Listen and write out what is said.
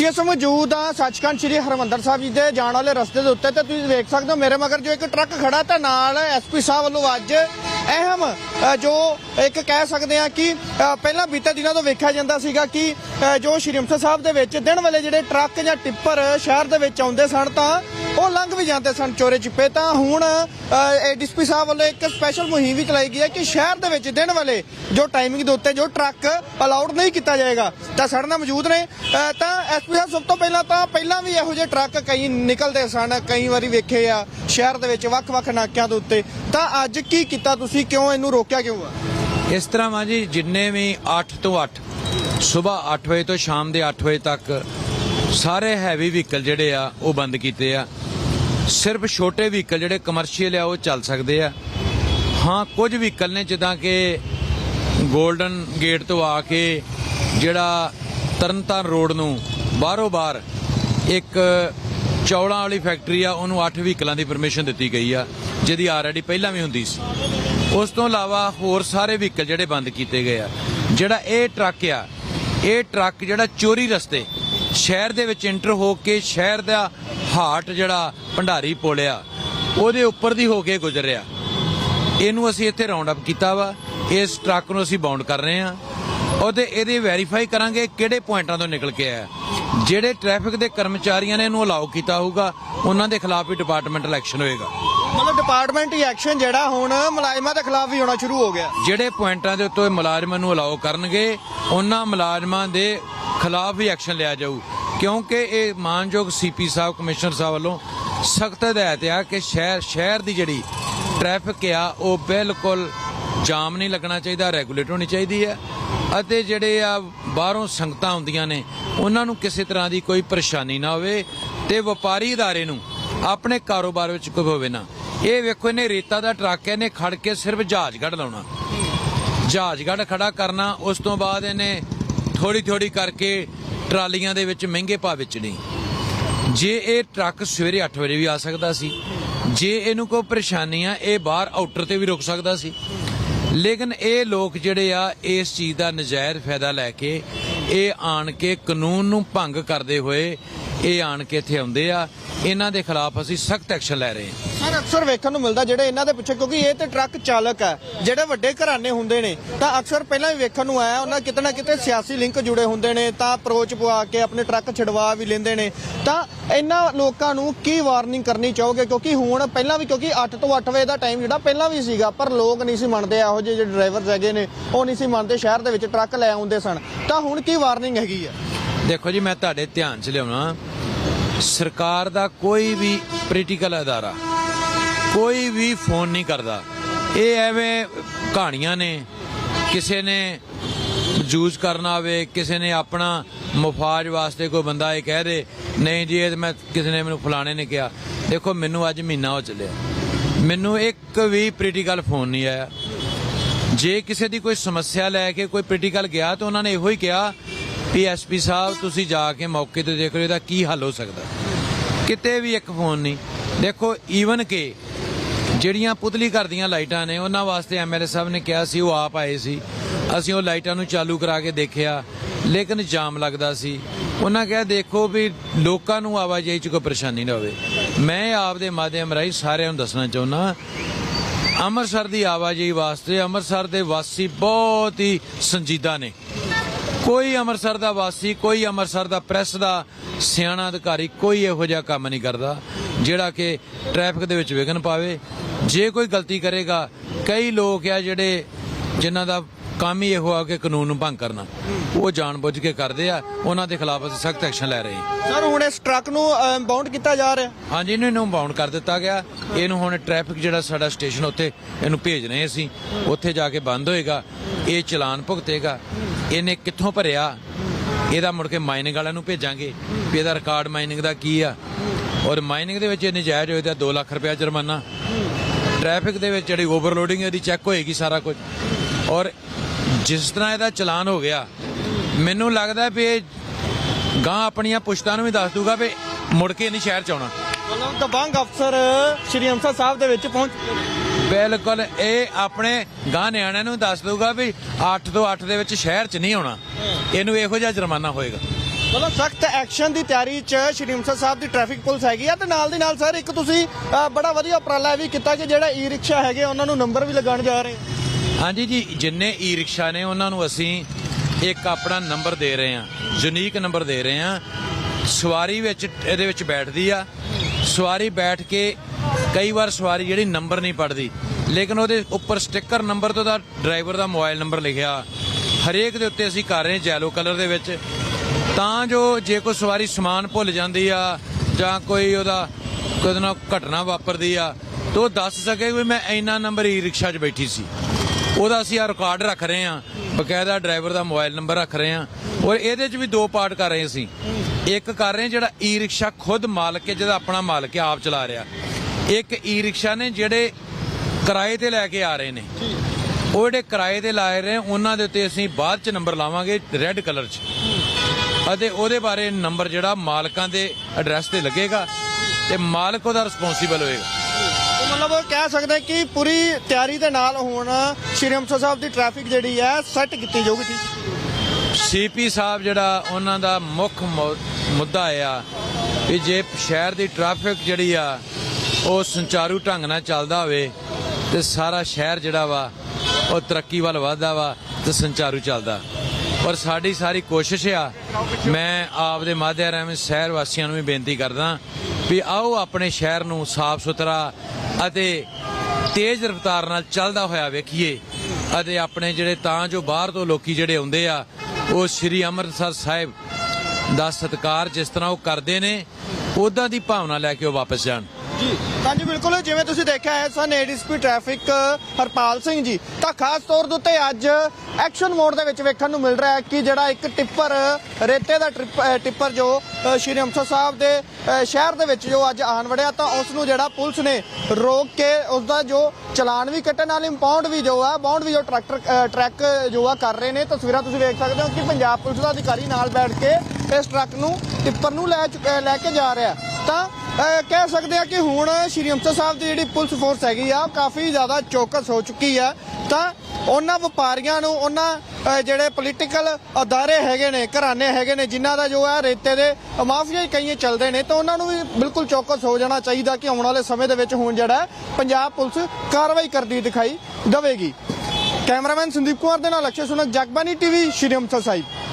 ਸੀ ਇਸ ਮੌਜੂਦ ਆ, ਸੱਚਖੰਡ ਸ੍ਰੀ ਹਰਮੰਦਰ ਸਾਹਿਬ ਜੀ ਦੇ ਜਾਣ ਵਾਲੇ ਰਸਤੇ ਦੇ ਉੱਤੇ ਤੇ ਤੁਸੀਂ ਦੇਖ ਸਕਦੇ ਹੋ, ਮੇਰੇ ਮਗਰ ਜੋ ਇੱਕ ਟਰੱਕ ਖੜਾ ਤੇ ਨਾਲ ਐਸਪੀ ਸਾਹਿਬ ਵੱਲੋਂ ਅੱਜ ਅਹਿਮ ਜੋ ਇੱਕ ਕਹਿ ਸਕਦੇ ਆ ਕਿ ਪਹਿਲਾਂ ਬੀਤੇ ਦਿਨਾਂ ਤੋਂ ਵੇਖਿਆ ਜਾਂਦਾ ਸੀਗਾ ਕਿ ਜੋ ਸ਼੍ਰੀ ਅੰਮ੍ਰਿਤਸਰ ਸਾਹਿਬ ਦੇ ਵਿੱਚ ਦਿਨ ਵੇਲੇ ਜਿਹੜੇ ਟਰੱਕ ਜਾਂ ਟਿੱਪਰ ਸ਼ਹਿਰ ਦੇ ਵਿੱਚ ਆਉਂਦੇ ਸਨ ਤਾਂ ਉਹ ਲੰਘ ਵੀ ਜਾਂਦੇ ਸਨ ਚੋਰੇ ਚਿੱਪੇ। ਤਾਂ ਹੁਣ ਡੀਐਸਪੀ ਸਾਹਿਬ ਵੱਲੋਂ ਇੱਕ ਸਪੈਸ਼ਲ ਮੁਹਿੰਮ ਵੀ ਚਲਾਈ ਗਈ ਹੈ ਕਿ ਸ਼ਹਿਰ ਦੇ ਵਿੱਚ ਦਿਨ ਵਾਲੇ ਜੋ ਟਾਈਮਿੰਗ ਦੇ ਉੱਤੇ ਜੋ ਟਰੱਕ ਅਲਾਉਡ ਨਹੀਂ ਕੀਤਾ ਜਾਏਗਾ ਤਾਂ ਸਾਡੇ ਨਾਲ ਮੌਜੂਦ ਨੇ। ਅ, ਤਾਂ ਐਸਪੀ ਸਾਹਿਬ ਸਭ ਤੋਂ ਪਹਿਲਾਂ ਤਾਂ ਪਹਿਲਾਂ ਵੀ ਇਹੋ ਜਿਹੇ ਟਰੱਕ ਕਈ ਨਿਕਲਦੇ ਸਨ ਕਈ ਵਾਰੀ ਵੇਖੇ ਆ ਸ਼ਹਿਰ ਦੇ ਵਿੱਚ ਵੱਖ-ਵੱਖ ਨਾਕਿਆਂ ਦੇ ਉੱਤੇ। ਤਾਂ ਅੱਜ ਕੀ ਕੀਤਾ ਤੁਸੀਂ ਕਿਉਂ ਇਹਨੂੰ ਰੋਕਿਆ ਕਿਉਂ ਆ? ਇਸ ਤਰ੍ਹਾਂ ਵਾ ਜੀ ਜਿੰਨੇ ਵੀ 8 ਤੋਂ 8 ਸਵੇਰ 8 ਵਜੇ ਤੋਂ ਸ਼ਾਮ ਦੇ 8 ਵਜੇ ਤੱਕ ਸਾਰੇ ਹੈਵੀ ਵਹੀਕਲ ਜਿਹੜੇ ਆ ਉਹ ਬੰਦ ਕੀਤੇ ਆ। ਸਿਰਫ ਛੋਟੇ ਵਹੀਕਲ ਜਿਹੜੇ ਕਮਰਸ਼ੀਅਲ ਆ, ਉਹ ਚੱਲ ਸਕਦੇ ਆ। ਹਾਂ, ਕੁਝ ਵਹੀਕਲ ਨੇ ਜਿੱਦਾਂ ਕਿ 골ਡਨ ਗੇਟ ਤੋਂ ਆ ਕੇ ਜਿਹੜਾ ਤਰਨਤਾਰਨ ਰੋਡ ਨੂੰ ਬਾਹਰੋਂ ਬਾਹਰ ਇੱਕ ਚੌਲਾਂ ਵਾਲੀ ਫੈਕਟਰੀ ਆ, ਉਹਨੂੰ 8 ਵਹੀਕਲਾਂ ਦੀ ਪਰਮਿਸ਼ਨ ਦਿੱਤੀ ਗਈ ਆ, ਜਿਹਦੀ ਆਲਰੇਡੀ ਪਹਿਲਾਂ ਵੀ ਹੁੰਦੀ ਸੀ। ਉਸ ਤੋਂ ਇਲਾਵਾ ਹੋਰ ਸਾਰੇ ਵਹੀਕਲ ਜਿਹੜੇ ਬੰਦ ਕੀਤੇ ਗਏ ਆ। ਜਿਹੜਾ ਇਹ ਟਰੱਕ ਆ, ਇਹ ਟਰੱਕ ਜਿਹੜਾ ਚੋਰੀ ਰਸਤੇ ਸ਼ਹਿਰ ਦੇ ਵਿੱਚ ਇੰਟਰ ਹੋ ਕੇ ਸ਼ਹਿਰ ਦਾ ਹਾਰਟ ਜਿਹੜਾ ਭੰਡਾਰੀ ਪੁਲ ਆ ਉਹਦੇ ਉੱਪਰ ਦੀ ਹੋ ਕੇ ਗੁਜ਼ਰਿਆ। ਇਹਨੂੰ ਅਸੀਂ ਇੱਥੇ ਰਾਉਂਡ ਅਪ ਕੀਤਾ ਵਾ। ਇਸ ਟਰੱਕ ਨੂੰ ਅਸੀਂ ਬਾਉਂਡ ਕਰ ਰਹੇ ਹਾਂ। ਉਹਦੇ ਇਹਦੇ ਵੈਰੀਫਾਈ ਕਰਾਂਗੇ ਕਿਹੜੇ ਪੁਆਇੰਟਾਂ ਤੋਂ ਨਿਕਲ ਕੇ ਆਇਆ। ਜਿਹੜੇ ਟ੍ਰੈਫਿਕ ਦੇ ਕਰਮਚਾਰੀਆਂ ਨੇ ਇਹਨੂੰ ਅਲਾਉ ਕੀਤਾ ਹੋਊਗਾ ਉਹਨਾਂ ਦੇ ਖਿਲਾਫ ਵੀ ਡਿਪਾਰਟਮੈਂਟਲ ਐਕਸ਼ਨ ਹੋਏਗਾ। ਮਤਲਬ ਡਿਪਾਰਟਮੈਂਟ ਹੀ ਐਕਸ਼ਨ ਜਿਹੜਾ ਹੁਣ ਮੁਲਾਜ਼ਮਾਂ ਦੇ ਖਿਲਾਫ ਵੀ ਹੋਣਾ ਸ਼ੁਰੂ ਹੋ ਗਿਆ। ਜਿਹੜੇ ਪੁਆਇੰਟਾਂ ਦੇ ਉੱਤੇ ਮੁਲਾਜ਼ਮਾਂ ਨੂੰ ਅਲਾਉ ਕਰਨਗੇ ਉਹਨਾਂ ਮੁਲਾਜ਼ਮਾਂ ਦੇ ਖਿਲਾਫ ਵੀ ਐਕਸ਼ਨ ਲਿਆ ਜਾਊ ਕਿਉਂਕਿ ਇਹ ਮਾਨਯੋਗ ਸੀਪੀ ਸਾਹਿਬ ਕਮਿਸ਼ਨਰ ਸਾਹਿਬ ਵੱਲੋਂ ਸਖਤ ਹਦਾਇਤ ਆ ਕਿ ਸ਼ਹਿਰ ਸ਼ਹਿਰ ਦੀ ਜਿਹੜੀ ਟ੍ਰੈਫਿਕ ਆ ਉਹ ਬਿਲਕੁਲ ਜਾਮ ਨਹੀਂ ਲੱਗਣਾ ਚਾਹੀਦਾ ਰੈਗੂਲੇਟ ਹੋਣੀ ਚਾਹੀਦੀ ਹੈ ਅਤੇ ਜਿਹੜੇ ਆ ਬਾਹਰੋਂ ਸੰਗਤਾਂ ਆਉਂਦੀਆਂ ਨੇ ਉਹਨਾਂ ਨੂੰ ਕਿਸੇ ਤਰ੍ਹਾਂ ਦੀ ਕੋਈ ਪਰੇਸ਼ਾਨੀ ਨਾ ਹੋਵੇ ਤੇ ਵਪਾਰੀ ادارے ਨੂੰ ਆਪਣੇ ਕਾਰੋਬਾਰ ਵਿੱਚ ਕੋਈ ਹੋਵੇ ਨਾ ਇਹ ਵੇਖੋ ਇਹਨੇ ਰੇਤਾ ਦਾ ਟਰੱਕ ਹੈ, ਇਹਨੇ ਖੜ ਕੇ ਸਿਰਫ ਜਹਾਜ਼ ਘੜ ਲਾਉਣਾ ਜਹਾਜ਼ਗੜ੍ਹ ਖੜਾ ਕਰਨਾ ਉਸ ਤੋਂ ਬਾਅਦ ਇਹਨੇ ਥੋੜੀ ਥੋੜੀ ਕਰਕੇ ਟਰਾਲੀਆਂ ਦੇ ਵਿੱਚ ਮਹਿੰਗੇ ਭਾਅ ਵੇਚਣੀ। ਜੇ ਇਹ ਟਰੱਕ ਸਵੇਰੇ 8 ਵਜੇ ਵੀ ਆ ਸਕਦਾ ਸੀ, ਜੇ ਇਹਨੂੰ ਕੋਈ ਪਰੇਸ਼ਾਨੀ ਆ, ਇਹ ਬਾਹਰ ਆਊਟਰ ਤੇ ਵੀ ਰੁਕ ਸਕਦਾ ਸੀ। ਲੇਕਿਨ ਇਹ ਲੋਕ ਜਿਹੜੇ ਆ, ਇਸ ਚੀਜ਼ ਦਾ ਨਜਾਇਜ਼ ਫਾਇਦਾ ਲੈ ਕੇ ਇਹ ਆਣ ਕੇ ਕਾਨੂੰਨ ਨੂੰ ਭੰਗ ਕਰਦੇ ਹੋਏ ਇਹ ਆਣ ਕੇ ਇੱਥੇ ਆਉਂਦੇ ਆ। ਇਹਨਾਂ ਦੇ ਖਿਲਾਫ ਅਸੀਂ ਸਖਤ ਐਕਸ਼ਨ ਲੈ ਰਹੇ ਹਾਂ। ਸਰ ਅਕਸਰ ਵੇਖਣ ਨੂੰ ਮਿਲਦਾ ਜਿਹੜੇ ਇਹਨਾਂ ਦੇ ਪਿੱਛੇ ਕਿਉਂਕਿ ਇਹ ਤੇ ਟਰੱਕ ਚਾਲਕ ਹੈ ਜਿਹੜੇ ਵੱਡੇ ਘਰਾਣੇ ਹੁੰਦੇ ਨੇ ਤਾਂ ਅਕਸਰ ਪਹਿਲਾਂ ਵੀ ਵੇਖਣ ਨੂੰ ਆਇਆ ਉਹਨਾਂ ਕਿਤੇ ਨਾ ਕਿਤੇ ਸਿਆਸੀ ਲਿੰਕ ਜੁੜੇ ਹੁੰਦੇ ਨੇ ਤਾਂ ਅਪਰੋਚ ਪਵਾ ਕੇ ਆਪਣੇ ਟਰੱਕ ਛਡਵਾ ਵੀ ਲੈਂਦੇ ਨੇ। ਤਾਂ ਇਹਨਾਂ ਲੋਕਾਂ ਨੂੰ ਕੀ ਵਾਰਨਿੰਗ ਕਰਨੀ ਚਾਹੋਗੇ? ਕਿਉਂਕਿ ਹੁਣ ਪਹਿਲਾਂ ਵੀ ਕਿਉਂਕਿ 8 ਤੋਂ 8 ਵਜੇ ਦਾ ਟਾਈਮ ਜਿਹੜਾ ਪਹਿਲਾਂ ਵੀ ਸੀਗਾ ਪਰ ਲੋਕ ਨਹੀਂ ਸੀ ਮੰਨਦੇ ਇਹੋ ਜਿਹੇ ਜਿਹੜੇ ਡਰਾਈਵਰਸ ਹੈਗੇ ਨੇ ਉਹ ਨਹੀਂ ਸੀ ਮੰਨਦੇ ਸ਼ਹਿਰ ਦੇ ਵਿੱਚ ਟਰੱਕ ਲੈ ਆਉਂਦੇ ਸਨ। ਤਾਂ ਹੁਣ ਕੀ ਵਾਰਨਿੰਗ ਹੈਗੀ ਆ ਦੇਖੋ ਜੀ ਮੈਂ ਤੁਹਾਡੇ ਧਿਆਨ 'ਚ ਲਿਆਉਣਾ। ਸਰਕਾਰ ਦਾ ਕੋਈ ਵੀ ਪੋਲੀਟੀਕਲ ਅਦਾਰਾ, ਕੋਈ ਵੀ ਫੋਨ ਨਹੀਂ ਕਰਦਾ। ਇਹ ਐਵੇਂ ਕਹਾਣੀਆਂ ਨੇ, ਕਿਸੇ ਨੇ ਯੂਜ਼ ਕਰਨਾ ਹੋਵੇ, ਕਿਸੇ ਨੇ ਆਪਣਾ ਮਫਾਜ ਵਾਸਤੇ ਕੋਈ ਬੰਦਾ ਇਹ ਕਹਿ ਦੇ, ਨਹੀਂ ਜੀ, ਇਹ ਮੈਂ ਕਿਸੇ ਨੇ ਮੈਨੂੰ ਫਲਾਣੇ ਨੇ ਕਿਹਾ। ਦੇਖੋ, ਮੈਨੂੰ ਅੱਜ ਮਹੀਨਾ ਹੋ ਚੱਲਿਆ। ਮੈਨੂੰ ਇੱਕ ਵੀ ਪੋਲੀਟੀਕਲ ਫੋਨ ਨਹੀਂ ਆਇਆ। ਜੇ ਕਿਸੇ ਦੀ ਕੋਈ ਸਮੱਸਿਆ ਲੈ ਕੇ ਕੋਈ ਪੋਲੀਟੀਕਲ ਗਿਆ, ਤਾਂ ਉਹਨਾਂ ਨੇ ਇਹੋ ਹੀ ਕਿਹਾ ਵੀ ਐਸਪੀ ਸਾਹਿਬ, ਤੁਸੀਂ ਜਾ ਕੇ ਮੌਕੇ ਤੇ ਦੇਖ ਲਓ, ਇਹਦਾ ਕੀ ਹੱਲ ਹੋ ਸਕਦਾ। ਕਿਤੇ ਵੀ ਇੱਕ ਫੋਨ ਨਹੀਂ। ਦੇਖੋ ਈਵਨ ਕਿ ਜਿਹੜੀਆਂ ਪੁਤਲੀ ਘਰ ਦੀਆਂ ਲਾਈਟਾਂ ਨੇ, ਉਹਨਾਂ ਵਾਸਤੇ ਐਮਐਲਏ ਸਾਹਿਬ ਨੇ ਕਿਹਾ ਸੀ, ਉਹ ਆਪ ਆਏ ਸੀ। ਅਸੀਂ ਉਹ ਲਾਈਟਾਂ ਨੂੰ ਚਾਲੂ ਕਰਾ ਕੇ ਦੇਖਿਆ, ਲੇਕਿਨ ਜਾਮ ਲੱਗਦਾ ਸੀ। ਉਹਨਾਂ ਕਿਹਾ, ਦੇਖੋ ਵੀ ਲੋਕਾਂ ਨੂੰ ਆਵਾਜਾਈ 'ਚ ਕੋਈ ਪਰੇਸ਼ਾਨੀ ਨਾ ਹੋਵੇ। ਮੈਂ ਆਪ ਦੇ ਮਾਧਿਅਮ ਰਾਹੀਂ ਸਾਰਿਆਂ ਨੂੰ ਦੱਸਣਾ ਚਾਹੁੰਦਾ ਅੰਮ੍ਰਿਤਸਰ ਦੀ ਆਵਾਜਾਈ ਵਾਸਤੇ ਅੰਮ੍ਰਿਤਸਰ ਦੇ ਵਾਸੀ ਬਹੁਤ ਹੀ ਸੰਜੀਦਾ ਨੇ। ਕੋਈ ਅੰਮ੍ਰਿਤਸਰ ਦਾ ਵਾਸੀ ਕੋਈ ਅੰਮ੍ਰਿਤਸਰ ਦਾ ਪ੍ਰੈਸ ਦਾ ਸਿਆਣਾ ਅਧਿਕਾਰੀ ਕੋਈ ਇਹੋ ਜਿਹਾ ਕੰਮ ਨਹੀਂ ਕਰਦਾ ਜਿਹੜਾ ਕਿ ਟ੍ਰੈਫਿਕ ਦੇ ਵਿੱਚ ਵਿਘਨ ਪਾਵੇ। ਜੇ ਕੋਈ ਗਲਤੀ ਕਰੇਗਾ ਕਈ ਲੋਕ ਆ ਜਿਹੜੇ ਜਿਨ੍ਹਾਂ ਦਾ ਕੰਮ ਹੀ ਇਹੋ ਆ ਕਿ ਕਾਨੂੰਨ ਨੂੰ ਭੰਗ ਕਰਨਾ। ਉਹ ਜਾਣਬੁੱਝ ਕੇ ਕਰਦੇ ਆ ਉਹਨਾਂ ਦੇ ਖਿਲਾਫ ਅਸੀਂ ਸਖਤ ਐਕਸ਼ਨ ਲੈ ਰਹੇ ਹਾਂ। ਸਰ ਹੁਣ ਇਸ ਟਰੱਕ ਨੂੰ ਬਾਉਂਡ ਕੀਤਾ ਜਾ ਰਿਹਾ? ਹਾਂਜੀ ਇਹਨੂੰ ਇਹਨੂੰ ਬਾਉਂਡ ਕਰ ਦਿੱਤਾ ਗਿਆ। ਇਹਨੂੰ ਹੁਣ ਟ੍ਰੈਫਿਕ ਜਿਹੜਾ ਸਾਡਾ ਸਟੇਸ਼ਨ ਉੱਥੇ ਇਹਨੂੰ ਭੇਜ ਰਹੇ ਅਸੀਂ। ਉੱਥੇ ਜਾ ਕੇ ਬੰਦ ਹੋਏਗਾ। ਇਹ ਚਲਾਨ ਭੁਗਤੇਗਾ। ਇਹਨੇ ਕਿੱਥੋਂ ਭਰਿਆ? ਇਹਦਾ ਮੁੜ ਕੇ ਮਾਈਨਿੰਗ ਵਾਲਿਆਂ ਨੂੰ ਭੇਜਾਂਗੇ। ਵੀ ਇਹਦਾ ਰਿਕਾਰਡ ਮਾਈਨਿੰਗ ਦਾ ਕੀ ਆ? ਔਰ ਮਾਈਨਿੰਗ ਦੇ ਵਿੱਚ ਇਹ ਨਜਾਇਜ਼ ਹੋਏ ਤਾਂ 2 ਲੱਖ ਰੁਪਇਆ ਜੁਰਮਾਨਾ। ਟ੍ਰੈਫਿਕ ਦੇ ਵਿੱਚ ਜਿਹੜੀ ਓਵਰਲੋਡਿੰਗ ਇਹਦੀ ਚੈੱਕ ਹੋਏਗੀ ਸਾਰਾ ਕੁਝ। ਔਰ ਜਿਸ ਤਰ੍ਹਾਂ ਇਹਦਾ ਚਲਾਨ ਹੋ ਗਿਆ, ਮੈਨੂੰ ਲੱਗਦਾ ਵੀ ਇਹ ਗਾਂ ਆਪਣੀਆਂ ਪੁਸ਼ਤਾਂ ਨੂੰ ਵੀ ਦੱਸ ਦੂਗਾ ਵੀ ਮੁੜ ਕੇ ਨਹੀਂ ਸ਼ਹਿਰ ਚ ਆਉਣਾ। ਮਤਲਬ ਦਬੰਗ ਅਫਸਰ ਸ਼੍ਰੀ ਅੰਮ੍ਰਿਤਸਰ ਸਾਹਿਬ ਦੇ ਵਿੱਚ ਪਹੁੰਚ ਬਿਲਕੁਲ ਇਹ ਆਪਣੇ ਗਾਂ ਨਿਆਣਿਆਂ ਨੂੰ ਦੱਸ ਦਊਗਾ ਵੀ 8 ਤੋਂ 8 ਦੇ ਵਿੱਚ ਸ਼ਹਿਰ ਚ ਨਹੀਂ ਆਉਣਾ। ਇਹਨੂੰ ਇਹੋ ਜਿਹਾ ਜੁਰਮਾਨਾ ਹੋਏਗਾ। ਮਤਲਬ ਸਖਤ ਐਕਸ਼ਨ ਦੀ ਤਿਆਰੀ 'ਚ ਸ਼੍ਰੀ ਅੰਮ੍ਰਿਤਸਰ ਸਾਹਿਬ ਦੀ ਟ੍ਰੈਫਿਕ ਪੁਲਿਸ ਹੈਗੀ ਆ ਤੇ ਨਾਲ ਦੀ ਨਾਲ ਸਰ ਇੱਕ ਤੁਸੀਂ ਬੜਾ ਵਧੀਆ ਉਪਰਾਲਾ ਵੀ ਕੀਤਾ ਕਿ ਜਿਹੜਾ ਈ ਰਿਕਸ਼ਾ ਹੈਗੇ ਉਹਨਾਂ ਨੂੰ ਨੰਬਰ ਵੀ ਲਗਾਉਣ ਜਾ ਰਹੇ। ਹਾਂਜੀ ਜੀ ਜਿੰਨੇ ਈ ਰਿਕਸ਼ਾ ਨੇ ਉਹਨਾਂ ਨੂੰ ਅਸੀਂ ਇੱਕ ਆਪਣਾ ਨੰਬਰ ਦੇ ਰਹੇ ਹਾਂ ਯੂਨੀਕ ਨੰਬਰ ਦੇ ਰਹੇ ਹਾਂ ਸਵਾਰੀ ਵਿੱਚ ਇਹਦੇ ਵਿੱਚ ਬੈਠਦੀ ਆ। ਸਵਾਰੀ ਬੈਠ ਕੇ ਕਈ ਵਾਰ ਸਵਾਰੀ ਜਿਹੜੀ ਨੰਬਰ ਨਹੀਂ ਪੜਦੀ ਲੇਕਿਨ ਉਹਦੇ ਉੱਪਰ ਸਟicker ਨੰਬਰ ਤੋਂ ਦਾ ਡਰਾਈਵਰ ਦਾ ਮੋਬਾਈਲ ਨੰਬਰ ਲਿਖਿਆ। ਹਰੇਕ ਦੇ ਉੱਤੇ ਅਸੀਂ ਕਰ ਰਹੇ ਹਾਂ ਜੈਲੋ ਕਲਰ ਦੇ ਵਿੱਚ। ਤਾਂ ਜੋ ਜੇ ਕੋਈ ਸਵਾਰੀ ਸਮਾਨ ਭੁੱਲ ਜਾਂਦੀ ਆ, ਜਾਂ ਕੋਈ ਉਹਦਾ ਕੋਈ ਨਾਲ ਘਟਨਾ ਵਾਪਰਦੀ ਆ, ਤਾਂ ਉਹ ਦੱਸ ਸਕੇ ਵੀ ਮੈਂ ਇੰਨਾ ਨੰਬਰ ਈ ਰਿਕਸ਼ਾ 'ਚ ਬੈਠੀ ਸੀ। ਉਹਦਾ ਅਸੀਂ ਆ ਰਿਕਾਰਡ ਰੱਖ ਰਹੇ ਹਾਂ, ਬਕਾਇਦਾ ਡਰਾਈਵਰ ਦਾ ਮੋਬਾਈਲ ਨੰਬਰ ਰੱਖ ਰਹੇ ਹਾਂ। ਔਰ ਇਹਦੇ 'ਚ ਵੀ ਦੋ ਪਾਰਟ ਕਰ ਰਹੇ ਅਸੀਂ। ਇੱਕ ਕਰ ਰਹੇ ਜਿਹੜਾ ਈ ਰਿਕਸ਼ਾ ਖੁਦ ਮਾਲਕ ਹੈ ਜਿਹਦਾ ਆਪਣਾ ਮਾਲਕ ਹੈ, ਆਪ ਚਲਾ ਰਿਹਾ। ਇੱਕ ਈ ਰਿਕਸ਼ਾ ਨੇ ਜਿਹੜੇ ਕਿਰਾਏ ਤੇ ਲੈ ਕੇ ਆ ਰਹੇ ਨੇ। ਉਹ ਜਿਹੜੇ ਕਿਰਾਏ ਤੇ ਲਾ ਰਹੇ ਉਹਨਾਂ ਦੇ ਉੱਤੇ ਅਸੀਂ ਬਾਅਦ 'ਚ ਨੰਬਰ ਲਾਵਾਂਗੇ ਰੈੱਡ ਕਲਰ 'ਚ। ਅਤੇ ਉਹਦੇ ਬਾਰੇ ਨੰਬਰ ਜਿਹੜਾ ਮਾਲਕਾਂ ਦੇ ਐਡਰੈਸ ਤੇ ਲੱਗੇਗਾ ਤੇ ਮਾਲਕ ਉਹਦਾ ਰਿਸਪੌਂਸੀਬਲ ਹੋਏਗਾ। ਮਤਲਬ ਕਹਿ ਸਕਦੇ ਕਿ ਪੂਰੀ ਤਿਆਰੀ ਦੇ ਨਾਲ ਹੁਣ ਸ਼੍ਰੀ ਅੰਮ੍ਰਿਤਸਰ ਸਾਹਿਬ ਦੀ ਟ੍ਰੈਫਿਕ ਜਿਹੜੀ ਹੈ ਸੈੱਟ ਕੀਤੀ ਜਾਊਗੀ ਠੀਕ ਸੀਪੀ ਸਾਹਿਬ ਜਿਹੜਾ ਉਹਨਾਂ ਦਾ ਮੁੱਖ ਮੁੱਦਾ ਆ ਕਿ ਜੇ ਸ਼ਹਿਰ ਦੀ ਟ੍ਰੈਫਿਕ ਜਿਹੜੀ ਆ ਉਹ ਸੰਚਾਰੂ ਢੰਗ ਨਾਲ ਚੱਲਦਾ ਹੋਵੇ ਤੇ ਸਾਰਾ ਸ਼ਹਿਰ ਜਿਹੜਾ ਵਾ, ਉਹ ਤਰੱਕੀ ਵੱਲ ਵਧਦਾ ਵਾ ਤੇ ਸੰਚਾਰੂ ਚੱਲਦਾ। ਪਰ ਸਾਡੀ ਸਾਰੀ ਕੋਸ਼ਿਸ਼ ਆ, ਮੈਂ ਆਪ ਦੇ ਮਾਧਿਅਮ ਰਾਹੀਂ ਸ਼ਹਿਰ ਵਾਸੀਆਂ ਨੂੰ ਵੀ ਬੇਨਤੀ ਕਰਦਾ ਵੀ ਆਓ ਆਪਣੇ ਸ਼ਹਿਰ ਨੂੰ ਸਾਫ਼ ਸੁਥਰਾ ਅਤੇ ਤੇਜ਼ ਰਫ਼ਤਾਰ ਨਾਲ ਚੱਲਦਾ ਹੋਇਆ ਵੇਖੀਏ ਅਤੇ ਆਪਣੇ ਜਿਹੜੇ ਤਾਂ ਜੋ ਬਾਹਰ ਤੋਂ ਲੋਕੀ ਜਿਹੜੇ ਆਉਂਦੇ ਆ, ਉਹ ਸ੍ਰੀ ਅੰਮ੍ਰਿਤਸਰ ਸਾਹਿਬ ਦਾ ਸਤਿਕਾਰ ਜਿਸ ਤਰ੍ਹਾਂ ਉਹ ਕਰਦੇ ਨੇ ਉਦਾਂ ਦੀ ਭਾਵਨਾ ਲੈ ਕੇ ਉਹ ਵਾਪਸ ਜਾਣ। ਜੀ। ਹਾਂਜੀ ਬਿਲਕੁਲ ਜਿਵੇਂ ਤੁਸੀਂ ਦੇਖਿਆ ਹੈ ਸਨ ਏਡੀਐਸਪੀ ਟ੍ਰੈਫਿਕ ਹਰਪਾਲ ਸਿੰਘ ਜੀ। ਤਾਂ ਖਾਸ ਤੌਰ ਦੇ ਉੱਤੇ ਅੱਜ ਐਕਸ਼ਨ ਮੋਡ ਦੇ ਵਿੱਚ ਵੇਖਣ ਨੂੰ ਮਿਲ ਰਿਹਾ ਹੈ ਕਿ ਜਿਹੜਾ ਇੱਕ ਟਿੱਪਰ ਰੇਤੇ ਦਾ ਟ੍ਰਿਪ- ਟਿੱਪਰ ਜੋ ਸ਼੍ਰੀ ਅੰਮ੍ਰਿਤਸਰ ਸਾਹਿਬ ਦੇ ਸ਼ਹਿਰ ਦੇ ਵਿੱਚ ਜੋ ਅੱਜ ਆਣ ਵੜਿਆ ਤਾਂ ਉਸ ਨੂੰ ਜਿਹੜਾ ਪੁਲਿਸ ਨੇ ਰੋਕ ਕੇ ਉਸ ਦਾ ਜੋ ਚਲਾਨ ਵੀ ਕੱਟਣ ਨਾਲ ਇੰਪਾਊਂਡ ਵੀ ਜੋ ਆ ਬਾਉਂਡ ਵੀ ਜੋ ਟਰੈਕਟਰ ਅ, ਟਰੱਕ ਜੋ ਆ ਕਰ ਰਹੇ ਨੇ। ਤਸਵੀਰਾਂ ਤੁਸੀਂ ਵੇਖ ਸਕਦੇ ਹੋ ਕਿ ਪੰਜਾਬ ਪੁਲਿਸ ਦਾ ਅਧਿਕਾਰੀ ਨਾਲ ਬੈਠ ਕੇ ਇਸ ਟਰੱਕ ਨੂੰ ਟਿੱਪਰ ਨੂੰ ਲੈ ਚੁੱਕ- ਲੈ ਕੇ ਜਾ ਰਿਹਾ। ਤਾਂ ਕਹਿ ਸਕਦੇ ਆ ਕਿ ਹੁਣ ਸ਼੍ਰੀ ਅੰਮ੍ਰਿਤਸਰ ਸਾਹਿਬ ਦੀ ਜਿਹੜੀ ਪੁਲਿਸ ਫੋਰਸ ਹੈਗੀ ਆ, ਉਹ ਕਾਫੀ ਜ਼ਿਆਦਾ ਚੌਕਸ ਹੋ ਚੁੱਕੀ ਆ। ਤਾਂ ਉਹਨਾਂ ਵਪਾਰੀਆਂ ਨੂੰ, ਉਹਨਾਂ ਜਿਹੜੇ ਪੋਲੀਟੀਕਲ ਅਦਾਰੇ ਹੈਗੇ ਨੇ ਘਰਾਣੇ ਹੈਗੇ ਨੇ, ਜਿਨ੍ਹਾਂ ਦਾ ਜੋ ਹੈ ਰੇਤੇ ਦੇ ਮਾਫੀਆ ਕਈਏ ਚੱਲਦੇ ਨੇ, ਤਾਂ ਉਹਨਾਂ ਨੂੰ ਵੀ ਬਿਲਕੁਲ ਚੌਕਸ ਹੋ ਜਾਣਾ ਚਾਹੀਦਾ ਕਿ ਆਉਣ ਵਾਲੇ ਸਮੇਂ ਦੇ ਵਿੱਚ ਹੁਣ ਜਿਹੜਾ ਪੰਜਾਬ ਪੁਲਿਸ ਕਾਰਵਾਈ ਕਰਦੀ ਦਿਖਾਈ ਦੇਵੇਗੀ। ਕੈਮਰਾਮੈਨ ਸੰਦੀਪ ਕੁਮਾਰ ਦੇ ਨਾਲ ਅਕਸ਼ੇ ਸੁਨਕ ਜਗਬਾਨੀ ਟੀਵੀ, ਸ਼੍ਰੀ ਅੰਮ੍ਰਿਤਸਰ ਸਾਹਿਬ।